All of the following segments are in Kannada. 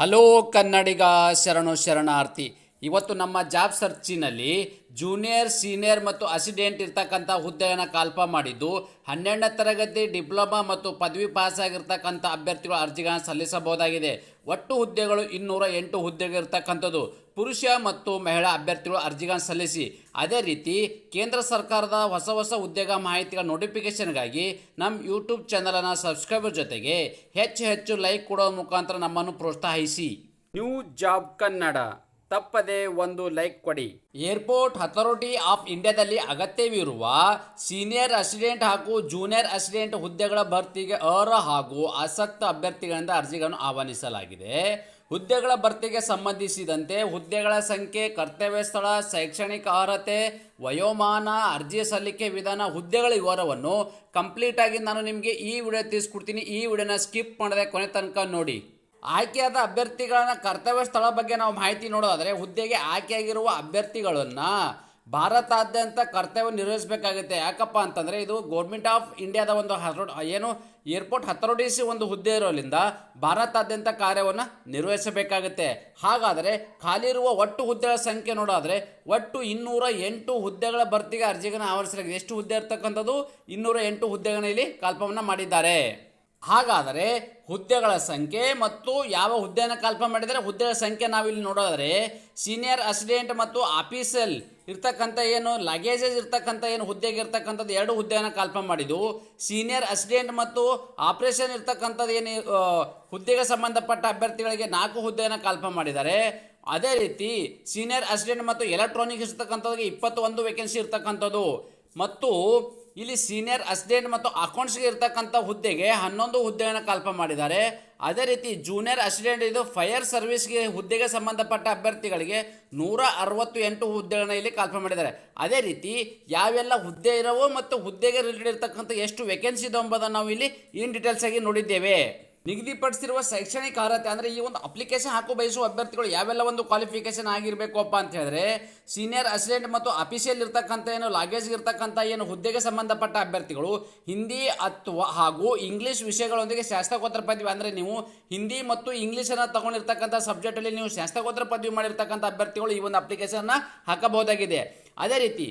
ಹಲೋ ಕನ್ನಡಿಗ ಶರಣು ಶರಣಾರ್ಥಿ. ಇವತ್ತು ನಮ್ಮ ಜಾಬ್ ಸರ್ಚಿನಲ್ಲಿ ಜೂನಿಯರ್, ಸೀನಿಯರ್ ಮತ್ತು ಅಸಿಡೆಂಟ್ ಇರ್ತಕ್ಕಂಥ ಹುದ್ದೆಯನ್ನು ಕಾಲ್ಪ ಮಾಡಿದ್ದು, ಹನ್ನೆರಡನೇ ತರಗತಿ ಡಿಪ್ಲೊಮಾ ಮತ್ತು ಪದವಿ ಪಾಸ್ ಆಗಿರ್ತಕ್ಕಂಥ ಅಭ್ಯರ್ಥಿಗಳು ಅರ್ಜಿಗಳನ್ನು ಸಲ್ಲಿಸಬಹುದಾಗಿದೆ. ಒಟ್ಟು ಹುದ್ದೆಗಳು ಇನ್ನೂರ ಎಂಟು ಹುದ್ದೆಗಳಿರ್ತಕ್ಕಂಥದ್ದು ಪುರುಷ ಮತ್ತು ಮಹಿಳಾ ಅಭ್ಯರ್ಥಿಗಳು ಅರ್ಜಿಗಳನ್ನು ಸಲ್ಲಿಸಿ. ಅದೇ ರೀತಿ ಕೇಂದ್ರ ಸರ್ಕಾರದ ಹೊಸ ಹೊಸ ಉದ್ಯೋಗ ಮಾಹಿತಿಗಳ ನೋಟಿಫಿಕೇಷನ್ಗಾಗಿ ನಮ್ಮ ಯೂಟ್ಯೂಬ್ ಚಾನಲನ್ನು ಸಬ್ಸ್ಕ್ರೈಬರ್ ಜೊತೆಗೆ ಹೆಚ್ಚು ಹೆಚ್ಚು ಲೈಕ್ ಕೊಡೋ ಮುಖಾಂತರ ನಮ್ಮನ್ನು ಪ್ರೋತ್ಸಾಹಿಸಿ. New job Kannada. ತಪ್ಪದೆ ಒಂದು ಲೈಕ್ ಕೊಡಿ. ಏರ್ಪೋರ್ಟ್ ಅಥಾರಿಟಿ ಆಫ್ ಇಂಡಿಯಾದಲ್ಲಿ ಅಗತ್ಯವಿರುವ ಸೀನಿಯರ್ ಅಸಿಡೆಂಟ್ ಹಾಗೂ ಜೂನಿಯರ್ ಅಸಿಡೆಂಟ್ ಹುದ್ದೆಗಳ ಭರ್ತಿಗೆ ಅರ್ಹ ಹಾಗೂ ಆಸಕ್ತ ಅಭ್ಯರ್ಥಿಗಳಿಂದ ಅರ್ಜಿಗಳನ್ನು ಆಹ್ವಾನಿಸಲಾಗಿದೆ. ಹುದ್ದೆಗಳ ಭರ್ತಿಗೆ ಸಂಬಂಧಿಸಿದಂತೆ ಹುದ್ದೆಗಳ ಸಂಖ್ಯೆ, ಕರ್ತವ್ಯ ಸ್ಥಳ, ಶೈಕ್ಷಣಿಕ ಅರ್ಹತೆ, ವಯೋಮಾನ, ಅರ್ಜಿ ಸಲ್ಲಿಕೆ ವಿಧಾನ, ಹುದ್ದೆಗಳ ವಿವರವನ್ನು ಕಂಪ್ಲೀಟ್ ಆಗಿ ನಾನು ನಿಮಗೆ ಈ ವಿಡಿಯೋ ತಿಳಿಸ್ಕೊಡ್ತೀನಿ. ಈ ವಿಡಿಯೋನ ಸ್ಕಿಪ್ ಮಾಡದೆ ಕೊನೆ ತನಕ ನೋಡಿ. ಆಯ್ಕೆಯಾದ ಅಭ್ಯರ್ಥಿಗಳನ್ನ ಕರ್ತವ್ಯ ಸ್ಥಳ ಬಗ್ಗೆ ನಾವು ಮಾಹಿತಿ ನೋಡೋದಾದರೆ ಹುದ್ದೆಗೆ ಆಯ್ಕೆಯಾಗಿರುವ ಅಭ್ಯರ್ಥಿಗಳನ್ನು ಭಾರತಾದ್ಯಂತ ಕರ್ತವ್ಯ ನಿರ್ವಹಿಸಬೇಕಾಗುತ್ತೆ. ಯಾಕಪ್ಪ ಅಂತಂದರೆ ಇದು ಗೌರ್ಮೆಂಟ್ ಆಫ್ ಇಂಡಿಯಾದ ಒಂದು ಏನು ಏರ್ಪೋರ್ಟ್ ಅಥಾರಿಟೀಸ್ ಒಂದು ಹುದ್ದೆ ಇರೋದ್ರಿಂದ ಭಾರತಾದ್ಯಂತ ಕಾರ್ಯವನ್ನು ನಿರ್ವಹಿಸಬೇಕಾಗುತ್ತೆ. ಹಾಗಾದರೆ ಖಾಲಿ ಇರುವ ಒಟ್ಟು ಹುದ್ದೆಗಳ ಸಂಖ್ಯೆ ನೋಡೋದಾದರೆ ಒಟ್ಟು ಇನ್ನೂರ ಎಂಟು ಹುದ್ದೆಗಳ ಭರ್ತಿಗೆ ಅರ್ಜಿಗಳನ್ನು ಆವರಿಸಲಾಗಿದೆ ಎಷ್ಟು ಹುದ್ದೆ ಇರ್ತಕ್ಕಂಥದ್ದು? ಇನ್ನೂರ ಎಂಟು ಹುದ್ದೆಗಳನ್ನ ಇಲ್ಲಿ ಕಲ್ಪವನ್ನು ಮಾಡಿದ್ದಾರೆ. ಹಾಗಾದರೆ ಹುದ್ದೆಗಳ ಸಂಖ್ಯೆ ಮತ್ತು ಯಾವ ಹುದ್ದೆಯನ್ನು ಕಲ್ಪ ಮಾಡಿದರೆ ಹುದ್ದೆಗಳ ಸಂಖ್ಯೆ ನಾವಿಲ್ಲಿ ನೋಡೋದಾದರೆ ಸೀನಿಯರ್ ಅಸಿಡೆಂಟ್ ಮತ್ತು ಆಫೀಸಲ್ ಇರ್ತಕ್ಕಂಥ ಏನು ಲಗೇಜಸ್ ಇರ್ತಕ್ಕಂಥ ಏನು ಹುದ್ದೆಗೆ ಇರ್ತಕ್ಕಂಥದ್ದು ಎರಡು ಹುದ್ದೆಯನ್ನು ಕಲ್ಪ ಮಾಡಿದ್ದು ಸೀನಿಯರ್ ಅಸಿಡೆಂಟ್ ಮತ್ತು ಆಪರೇಷನ್ ಇರ್ತಕ್ಕಂಥದ್ದು ಏನು ಹುದ್ದೆಗೆ ಸಂಬಂಧಪಟ್ಟ ಅಭ್ಯರ್ಥಿಗಳಿಗೆ ನಾಲ್ಕು ಹುದ್ದೆಯನ್ನು ಕಲ್ಪ ಮಾಡಿದ್ದಾರೆ ಅದೇ ರೀತಿ ಸೀನಿಯರ್ ಅಸಿಡೆಂಟ್ ಮತ್ತು ಎಲೆಕ್ಟ್ರಾನಿಕ್ಸ್ ಇರ್ತಕ್ಕಂಥದ್ದು ಇಪ್ಪತ್ತು ಒಂದು ವೇಕೆನ್ಸಿ ಇರ್ತಕ್ಕಂಥದ್ದು. ಮತ್ತು ಇಲ್ಲಿ ಸೀನಿಯರ್ ಅಸಿಸ್ಟೆಂಟ್ ಮತ್ತು ಅಕೌಂಟ್ಸ್ಗೆ ಇರ್ತಕ್ಕಂಥ ಹುದ್ದೆಗೆ ಹನ್ನೊಂದು ಹುದ್ದೆಯನ್ನು ಕಲ್ಪ ಮಾಡಿದ್ದಾರೆ. ಅದೇ ರೀತಿ ಜೂನಿಯರ್ ಅಸಿಸ್ಟೆಂಟ್ ಇದು ಫೈರ್ ಸರ್ವಿಸ್ಗೆ ಹುದ್ದೆಗೆ ಸಂಬಂಧಪಟ್ಟ ಅಭ್ಯರ್ಥಿಗಳಿಗೆ ನೂರ ಅರವತ್ತು ಎಂಟು ಹುದ್ದೆಗಳನ್ನ ಇಲ್ಲಿ ಕಲ್ಪ ಮಾಡಿದ್ದಾರೆ. ಅದೇ ರೀತಿ ಯಾವೆಲ್ಲ ಹುದ್ದೆ ಇರವೋ ಮತ್ತು ಹುದ್ದೆಗೆ ರಿಲೇಟೆಡ್ ಇರತಕ್ಕಂಥ ಎಷ್ಟು ವೇಕೆನ್ಸಿ ಇದೆ ಎಂಬುದನ್ನು ನಾವು ಇಲ್ಲಿ ಇನ್ ಡೀಟೇಲ್ಸ್ ಆಗಿ ನೋಡಿದ್ದೇವೆ. ನಿಗದಿಪಡಿಸಿರುವ ಶೈಕ್ಷಣಿಕ ಅರ್ಹತೆ ಅಂದರೆ ಈ ಒಂದು ಅಪ್ಲಿಕೇಶನ್ ಹಾಕೋ ಬಯಸುವ ಅಭ್ಯರ್ಥಿಗಳು ಯಾವೆಲ್ಲ ಒಂದು ಕ್ವಾಲಿಫಿಕೇಶನ್ ಆಗಿರಬೇಕಪ್ಪ ಅಂತ ಹೇಳಿದ್ರೆ ಸೀನಿಯರ್ ಅಸಿಸ್ಟೆಂಟ್ ಮತ್ತು ಅಫಿಷಿಯಲ್ ಇರ್ತಕ್ಕಂಥ ಏನು ಲಾಗೇಜ್ ಇರ್ತಕ್ಕಂಥ ಏನು ಹುದ್ದೆಗೆ ಸಂಬಂಧಪಟ್ಟ ಅಭ್ಯರ್ಥಿಗಳು, ಹಿಂದಿ ಅಥವಾ ಹಾಗೂ ಇಂಗ್ಲಿಷ್ ವಿಷಯಗಳೊಂದಿಗೆ ಶಾಸ್ತ್ರಕೋತ್ತರ ಪದವಿ ಅಂದರೆ ನೀವು ಹಿಂದಿ ಮತ್ತು ಇಂಗ್ಲೀಷನ್ನು ತಗೊಂಡಿರ್ತಕ್ಕಂಥ ಸಬ್ಜೆಕ್ಟಲ್ಲಿ ನೀವು ಶಾಸ್ತ್ರಕೋತ್ತರ ಪದವಿ ಮಾಡಿರ್ತಕ್ಕಂಥ ಅಭ್ಯರ್ಥಿಗಳು ಈ ಒಂದು ಅಪ್ಲಿಕೇಶನ್ನ ಹಾಕಬಹುದಾಗಿದೆ. ಅದೇ ರೀತಿ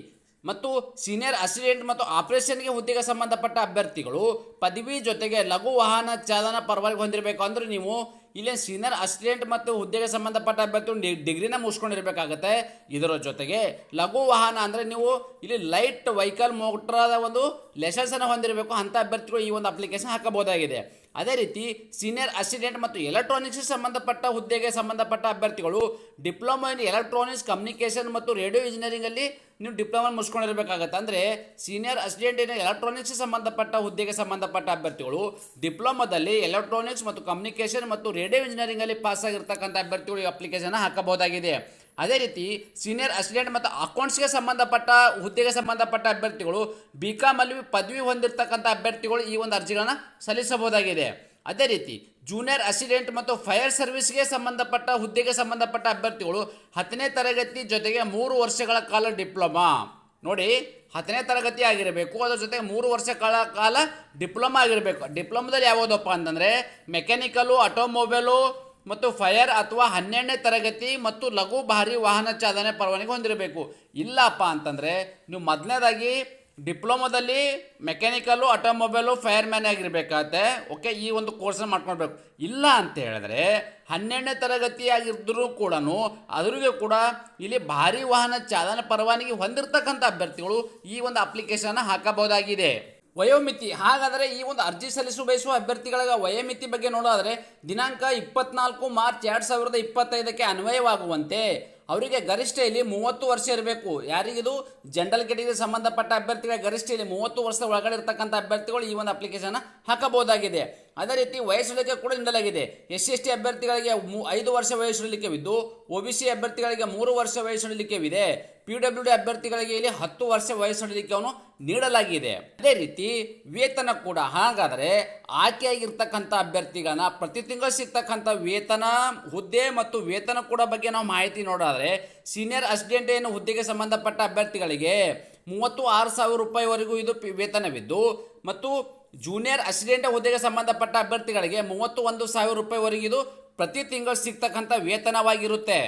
ಮತ್ತು ಸೀನಿಯರ್ ಅಸಿಸ್ಟೆಂಟ್ ಮತ್ತು ಆಪರೇಷನ್ಗೆ ಹುದ್ದೆಗೆ ಸಂಬಂಧಪಟ್ಟ ಅಭ್ಯರ್ಥಿಗಳು ಪದವಿ ಜೊತೆಗೆ ಲಘು ವಾಹನ ಚಾಲನಾ ಪರವಾಗಿ ಹೊಂದಿರಬೇಕು ಅಂದರೆ ನೀವು ಇಲ್ಲಿ ಸೀನಿಯರ್ ಅಸಿಸ್ಟೆಂಟ್ ಮತ್ತು ಹುದ್ದೆಗೆ ಸಂಬಂಧಪಟ್ಟ ಅಭ್ಯರ್ಥಿಗಳು ಡಿಗ್ರಿನ ಮುಗಿಸ್ಕೊಂಡಿರಬೇಕಾಗತ್ತೆ. ಇದರ ಜೊತೆಗೆ ಲಘು ವಾಹನ ಅಂದರೆ ನೀವು ಇಲ್ಲಿ ಲೈಟ್ ವೆಹಿಕಲ್ ಮೋಟ್ರಾದ ಒಂದು ಲೈಸೆನ್ಸನ್ನು ಹೊಂದಿರಬೇಕು. ಅಂಥ ಅಭ್ಯರ್ಥಿಗಳು ಈ ಒಂದು ಅಪ್ಲಿಕೇಶನ್ ಹಾಕಬಹುದಾಗಿದೆ. ಅದೇ ರೀತಿ ಸೀನಿಯರ್ ಅಸಿಸ್ಟೆಂಟ್ ಮತ್ತು ಎಲೆಕ್ಟ್ರಾನಿಕ್ಸ್ ಸಂಬಂಧಪಟ್ಟ ಹುದ್ದೆಗೆ ಸಂಬಂಧಪಟ್ಟ ಅಭ್ಯರ್ಥಿಗಳು ಡಿಪ್ಲೊಮಾ ಇನ್ ಎಲೆಕ್ಟ್ರಾನಿಕ್ಸ್ ಕಮ್ಯುನಿಕೇಷನ್ ಮತ್ತು ರೇಡಿಯೋ ಇಂಜಿನಿಯರಿಂಗಲ್ಲಿ ನೀವು ಡಿಪ್ಲೊಮಾ ಮುಸ್ಕೊಂಡಿರಬೇಕಾಗತ್ತೆ ಅಂದರೆ ಸೀನಿಯರ್ ಅಸಿಸ್ಟೆಂಟ್ ಇನ್ ಎಲೆಕ್ಟ್ರಾನಿಕ್ಸ್ ಸಂಬಂಧಪಟ್ಟ ಹುದ್ದೆಗೆ ಸಂಬಂಧಪಟ್ಟ ಅಭ್ಯರ್ಥಿಗಳು ಡಿಪ್ಲೊಮಾದಲ್ಲಿ ಎಲೆಕ್ಟ್ರಾನಿಕ್ಸ್ ಮತ್ತು ಕಮ್ಯುನಿಕೇಷನ್ ಮತ್ತು ರೇಡಿಯೋ ಇಂಜಿನಿಯರಿಂಗಲ್ಲಿ ಪಾಸ್ ಆಗಿರ್ತಕ್ಕಂಥ ಅಭ್ಯರ್ಥಿಗಳು ಅಪ್ಲಿಕೇಶನ್ ಹಾಕಬಹುದಾಗಿದೆ. ಅದೇ ರೀತಿ ಸೀನಿಯರ್ ಅಸಿಸ್ಟೆಂಟ್ ಮತ್ತು ಅಕೌಂಟ್ಸ್ಗೆ ಸಂಬಂಧಪಟ್ಟ, ಹುದ್ದೆಗೆ ಸಂಬಂಧಪಟ್ಟ ಅಭ್ಯರ್ಥಿಗಳು ಬಿ ಕಾಮಲ್ಲಿ ಪದವಿ ಹೊಂದಿರತಕ್ಕಂಥ ಅಭ್ಯರ್ಥಿಗಳು ಈ ಒಂದು ಅರ್ಜಿಗಳನ್ನು ಸಲ್ಲಿಸಬಹುದಾಗಿದೆ. ಅದೇ ರೀತಿ ಜೂನಿಯರ್ ಅಸಿಸ್ಟೆಂಟ್ ಮತ್ತು ಫೈರ್ ಸರ್ವಿಸ್ಗೆ ಸಂಬಂಧಪಟ್ಟ, ಹುದ್ದೆಗೆ ಸಂಬಂಧಪಟ್ಟ ಅಭ್ಯರ್ಥಿಗಳು ಹತ್ತನೇ ತರಗತಿ ಜೊತೆಗೆ ಮೂರು ವರ್ಷಗಳ ಕಾಲ ಡಿಪ್ಲೊಮಾ. ನೋಡಿ, ಹತ್ತನೇ ತರಗತಿ ಆಗಿರಬೇಕು, ಅದರ ಜೊತೆಗೆ ಮೂರು ವರ್ಷ ಕಾಲ ಕಾಲ ಡಿಪ್ಲೊಮಾ ಆಗಿರಬೇಕು. ಡಿಪ್ಲೊಮಾದಲ್ಲಿ ಯಾವುದಪ್ಪ ಅಂತಂದರೆ ಮೆಕ್ಯಾನಿಕಲು ಆಟೋಮೊಬೈಲು ಮತ್ತು ಫೈರ್ ಅಥವಾ ಹನ್ನೆರಡನೇ ತರಗತಿ ಮತ್ತು ಲಘು ಭಾರಿ ವಾಹನ ಚಾಲನೆ ಪರವಾನಗಿ ಹೊಂದಿರಬೇಕು. ಇಲ್ಲಪ್ಪ ಅಂತಂದರೆ ನೀವು ಮೊದಲನೇದಾಗಿ ಡಿಪ್ಲೊಮಾದಲ್ಲಿ ಮೆಕ್ಯಾನಿಕಲ್ಲು ಆಟೋಮೊಬೈಲು ಫೈರ್ ಮ್ಯಾನ್ ಆಗಿರಬೇಕಾಗತ್ತೆ. ಓಕೆ, ಈ ಒಂದು ಕೋರ್ಸನ್ನು ಮಾಡ್ಕೊಳ್ಬೇಕು. ಇಲ್ಲ ಅಂತ ಹೇಳಿದ್ರೆ ಹನ್ನೆರಡನೇ ತರಗತಿ ಆಗಿದ್ದರೂ ಕೂಡ ಅದ್ರಿಗೆ ಕೂಡ ಇಲ್ಲಿ ಭಾರಿ ವಾಹನ ಚಾಲನೆ ಪರವಾನಗಿ ಹೊಂದಿರತಕ್ಕಂಥ ಅಭ್ಯರ್ಥಿಗಳು ಈ ಒಂದು ಅಪ್ಲಿಕೇಶನ್ನ ಹಾಕಬಹುದಾಗಿದೆ. ವಯೋಮಿತಿ. ಹಾಗಾದರೆ ಈ ಒಂದು ಅರ್ಜಿ ಸಲ್ಲಿಸು ಬಯಸುವ ಅಭ್ಯರ್ಥಿಗಳ ವಯೋಮಿತಿ ಬಗ್ಗೆ ನೋಡೋದಾದರೆ ದಿನಾಂಕ ಇಪ್ಪತ್ನಾಲ್ಕು ಮಾರ್ಚ್ ಎರಡು ಸಾವಿರದ ಇಪ್ಪತ್ತೈದಕ್ಕೆ ಅನ್ವಯವಾಗುವಂತೆ. ಅವರಿಗೆ ಗರಿಷ್ಠ ಇಲ್ಲಿ ಮೂವತ್ತು ವರ್ಷ ಇರಬೇಕು. ಯಾರಿಗಿದು? ಜನರಲ್ ಕೆಟಗರಿಗೆ ಸಂಬಂಧಪಟ್ಟ ಅಭ್ಯರ್ಥಿಗಳ ಗರಿಷ್ಠ ಇಲ್ಲಿ ಮೂವತ್ತು ವರ್ಷದ ಒಳಗಡೆ ಇರತಕ್ಕಂಥ ಅಭ್ಯರ್ಥಿಗಳು ಈ ಒಂದು ಅಪ್ಲಿಕೇಶನ್ ಹಾಕಬಹುದಾಗಿದೆ. ಅದೇ ರೀತಿ ವಯಸ್ಸುಳಿಕೆ ಕೂಡ ನೀಡಲಾಗಿದೆ. ಎಸ್ ಎಸ್ ಟಿ ಅಭ್ಯರ್ಥಿಗಳಿಗೆ ಮೂ- ಐದು ವರ್ಷ ವಯಸ್ಸುಳಿಕೆವಿದ್ದು ಒ ಬಿ ಸಿ ಅಭ್ಯರ್ಥಿಗಳಿಗೆ ಮೂರು ವರ್ಷ ವಯಸ್ಸುಳಿಕೆವಿದೆ ಪಿ ಡಬ್ಲ್ಯೂ ಡಿ ಅಭ್ಯರ್ಥಿಗಳಿಗೆ ಇಲ್ಲಿ ಹತ್ತು ವರ್ಷ ವಯಸ್ಸುಳಿಕೆಯನ್ನು ನೀಡಲಾಗಿದೆ. ಅದೇ ರೀತಿ ವೇತನ ಕೂಡ. ಹಾಗಾದರೆ ಆಯ್ಕೆಯಾಗಿರ್ತಕ್ಕಂಥ ಅಭ್ಯರ್ಥಿಗಳನ್ನ ಪ್ರತಿ ತಿಂಗಳು ಸಿಗ್ತಕ್ಕಂಥ ವೇತನ, ಹುದ್ದೆ ಮತ್ತು ವೇತನ ಕೂಡ ಬಗ್ಗೆ ನಾವು ಮಾಹಿತಿ ನೋಡಾದರೆ ಸೀನಿಯರ್ ಅಸಿಸ್ಟೆಂಟ್ ಏನು ಹುದ್ದೆಗೆ ಸಂಬಂಧಪಟ್ಟ ಅಭ್ಯರ್ಥಿಗಳಿಗೆ ಮೂವತ್ತು ಆರು ಸಾವಿರ ರೂಪಾಯಿವರೆಗೂ ಇದು ವೇತನವಿದ್ದು ಮತ್ತು ಜೂನಿಯರ್ ಅಸಿಸ್ಟೆಂಟ್ ಹುದ್ದೆಗೆ ಸಂಬಂಧಪಟ್ಟ ಅಭ್ಯರ್ಥಿಗಳಿಗೆ ಮೂವತ್ತು ಒಂದು ಸಾವಿರ ರೂಪಾಯಿವರೆಗೂ ಇದು ಪ್ರತಿ ತಿಂಗಳು ಸಿಗ್ತಕ್ಕಂಥ ವೇತನವಾಗಿರುತ್ತೆ.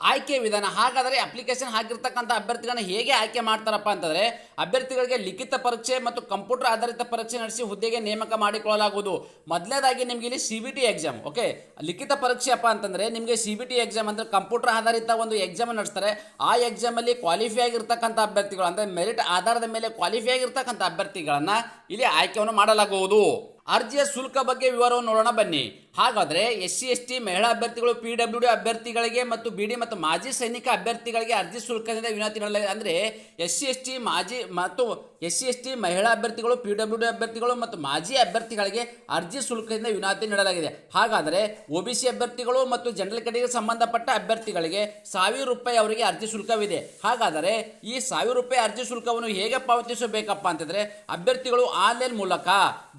ಆಯ್ಕೆ ವಿಧಾನ. ಹಾಗಾದರೆ ಅಪ್ಲಿಕೇಶನ್ ಹಾಕಿರ್ತಕ್ಕಂಥ ಅಭ್ಯರ್ಥಿಗಳನ್ನ ಹೇಗೆ ಆಯ್ಕೆ ಮಾಡ್ತಾರಪ್ಪ ಅಂತಂದರೆ, ಅಭ್ಯರ್ಥಿಗಳಿಗೆ ಲಿಖಿತ ಪರೀಕ್ಷೆ ಮತ್ತು ಕಂಪ್ಯೂಟರ್ ಆಧಾರಿತ ಪರೀಕ್ಷೆ ನಡೆಸಿ ಹುದ್ದೆಗೆ ನೇಮಕ ಮಾಡಿಕೊಳ್ಳಲಾಗುವುದು. ಮೊದಲನೇದಾಗಿ ನಿಮಗೆ ಇಲ್ಲಿ C B T exam okay ಲಿಖಿತ ಪರೀಕ್ಷೆ ಅಪ್ಪ ಅಂತಂದರೆ, ನಿಮಗೆ ಸಿ ಬಿ ಟಿ ಎಕ್ಸಾಮ್ ಅಂದರೆ ಕಂಪ್ಯೂಟರ್ ಆಧಾರಿತ ಒಂದು ಎಕ್ಸಾಮ್ ನಡೆಸ್ತಾರೆ. ಆ ಎಕ್ಸಾಮಲ್ಲಿ ಕ್ವಾಲಿಫೈ ಆಗಿರ್ತಕ್ಕಂಥ ಅಭ್ಯರ್ಥಿಗಳು, ಅಂದರೆ ಮೆರಿಟ್ ಆಧಾರದ ಮೇಲೆ ಕ್ವಾಲಿಫೈ ಆಗಿರ್ತಕ್ಕಂಥ ಅಭ್ಯರ್ಥಿಗಳನ್ನು ಇಲ್ಲಿ ಆಯ್ಕೆಯನ್ನು ಮಾಡಲಾಗುವುದು. ಅರ್ಜಿಯ ಶುಲ್ಕ ಬಗ್ಗೆ ವಿವರವನ್ನು ನೋಡೋಣ ಬನ್ನಿ. ಹಾಗಾದರೆ ಎಸ್ ಸಿ, ಎಸ್ ಟಿ ಮಹಿಳಾ ಅಭ್ಯರ್ಥಿಗಳು, ಪಿ ಡಬ್ಲ್ಯೂ ಡಿ ಅಭ್ಯರ್ಥಿಗಳಿಗೆ ಮತ್ತು ಬಿ ಡಿ ಮತ್ತು ಮಾಜಿ ಸೈನಿಕ ಅಭ್ಯರ್ಥಿಗಳಿಗೆ ಅರ್ಜಿ ಶುಲ್ಕದಿಂದ ವಿನಾಯಿತಿ ನೀಡಲಾಗಿದೆ. ಅಂದರೆ ಎಸ್ ಸಿ, ಎಸ್ ಟಿ ಮಾಜಿ ಮತ್ತು ಎಸ್ ಸಿ, ಎಸ್ ಟಿ ಮಹಿಳಾ ಅಭ್ಯರ್ಥಿಗಳು, ಪಿ ಡಬ್ಲ್ಯೂ ಡಿ ಅಭ್ಯರ್ಥಿಗಳು ಮತ್ತು ಮಾಜಿ ಅಭ್ಯರ್ಥಿಗಳಿಗೆ ಅರ್ಜಿ ಶುಲ್ಕದಿಂದ ವಿನಾಯಿತಿ ನೀಡಲಾಗಿದೆ. ಹಾಗಾದರೆ ಒ ಬಿ ಸಿ ಅಭ್ಯರ್ಥಿಗಳು ಮತ್ತು ಜನರಲ್ ಕಡೆಗೆ ಸಂಬಂಧಪಟ್ಟ ಅಭ್ಯರ್ಥಿಗಳಿಗೆ ಸಾವಿರ ರೂಪಾಯಿ ಅವರಿಗೆ ಅರ್ಜಿ ಶುಲ್ಕವಿದೆ. ಹಾಗಾದರೆ ಈ ಸಾವಿರ ರೂಪಾಯಿ ಅರ್ಜಿ ಶುಲ್ಕವನ್ನು ಹೇಗೆ ಪಾವತಿಸಬೇಕಪ್ಪ ಅಂತಂದರೆ ಅಭ್ಯರ್ಥಿಗಳು ಆನ್ಲೈನ್ ಮೂಲಕ,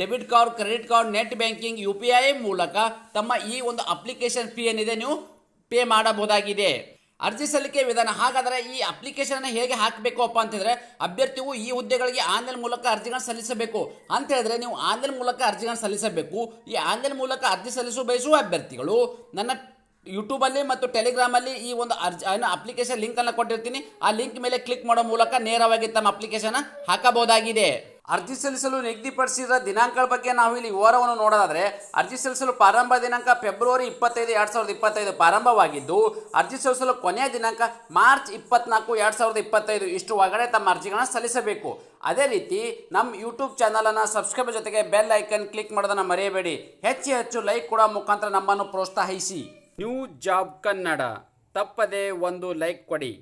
debit card, credit card, net banking, U P I ಮೂಲಕ ತಮ್ಮ ಈ ಒಂದು ಅಪ್ಲಿಕೇಶನ್ ಫೀ ಏನಿದೆ ನೀವು ಪೇ ಮಾಡಬಹುದಾಗಿದೆ. ಅರ್ಜಿ ಸಲ್ಲಿಕೆ ವಿಧಾನ, ಹಾಗಾದರೆ ಈ ಅಪ್ಲಿಕೇಶನ್ ಹೇಗೆ ಹಾಕಬೇಕು ಅಪ್ಪ ಹೇಳಿದ್ರೆ ಅಭ್ಯರ್ಥಿಯು ಈ ಹುದ್ದೆಗಳಿಗೆ ಆನ್ಲೈನ್ ಮೂಲಕ ಅರ್ಜಿಗಳನ್ನು ಸಲ್ಲಿಸಬೇಕು. ಅಂತ ಹೇಳಿದ್ರೆ ನೀವು ಆನ್ಲೈನ್ ಮೂಲಕ ಅರ್ಜಿಗಳನ್ನು ಸಲ್ಲಿಸಬೇಕು. ಈ ಆನ್ಲೈನ್ ಮೂಲಕ ಅರ್ಜಿ ಸಲ್ಲಿಸಲು ಬಯಸುವ ಅಭ್ಯರ್ಥಿಗಳು, ನನ್ನ ಯೂಟ್ಯೂಬಲ್ಲಿ ಮತ್ತು ಟೆಲಿಗ್ರಾಮಲ್ಲಿ ಈ ಒಂದು ಅರ್ಜಿ ಏನು ಅಪ್ಲಿಕೇಶನ್ ಲಿಂಕನ್ನು ಕೊಟ್ಟಿರ್ತೀನಿ. ಆ ಲಿಂಕ್ ಮೇಲೆ ಕ್ಲಿಕ್ ಮಾಡೋ ಮೂಲಕ ನೇರವಾಗಿ ತಮ್ಮ ಅಪ್ಲಿಕೇಶನ್ ಹಾಕಬಹುದಾಗಿದೆ. ಅರ್ಜಿ ಸಲ್ಲಿಸಲು ನಿಗದಿಪಡಿಸಿದ ದಿನಾಂಕಗಳ ಬಗ್ಗೆ ನಾವು ಇಲ್ಲಿ ವಿವರವನ್ನು ನೋಡೋದಾದರೆ, ಅರ್ಜಿ ಸಲ್ಲಿಸಲು ಪ್ರಾರಂಭ ದಿನಾಂಕ ಫೆಬ್ರವರಿ ಇಪ್ಪತ್ತೈದು, ಎರಡು ಸಾವಿರದ ಇಪ್ಪತ್ತೈದು ಪ್ರಾರಂಭವಾಗಿದ್ದು, ಅರ್ಜಿ ಸಲ್ಲಿಸಲು ಕೊನೆಯ ದಿನಾಂಕ ಮಾರ್ಚ್ ಇಪ್ಪತ್ನಾಲ್ಕು, ಎರಡು ಸಾವಿರದ ಇಪ್ಪತ್ತೈದು. ಇಷ್ಟು ಒಳಗಡೆ ತಮ್ಮ ಅರ್ಜಿಗಳನ್ನು ಸಲ್ಲಿಸಬೇಕು. ಅದೇ ರೀತಿ ನಮ್ಮ ಯೂಟ್ಯೂಬ್ ಚಾನಲನ್ನು ಸಬ್ಸ್ಕ್ರೈಬ್ ಜೊತೆಗೆ ಬೆಲ್ ಐಕನ್ ಕ್ಲಿಕ್ ಮಾಡೋದನ್ನು ಮರೆಯಬೇಡಿ. ಹೆಚ್ಚು ಹೆಚ್ಚು ಲೈಕ್ ಕೂಡ ಮುಖಾಂತರ ನಮ್ಮನ್ನು ಪ್ರೋತ್ಸಾಹಿಸಿ. ನ್ಯೂ ಜಾಬ್ ಕನ್ನಡ ತಪ್ಪದೆ ಒಂದು ಲೈಕ್ ಕೊಡಿ.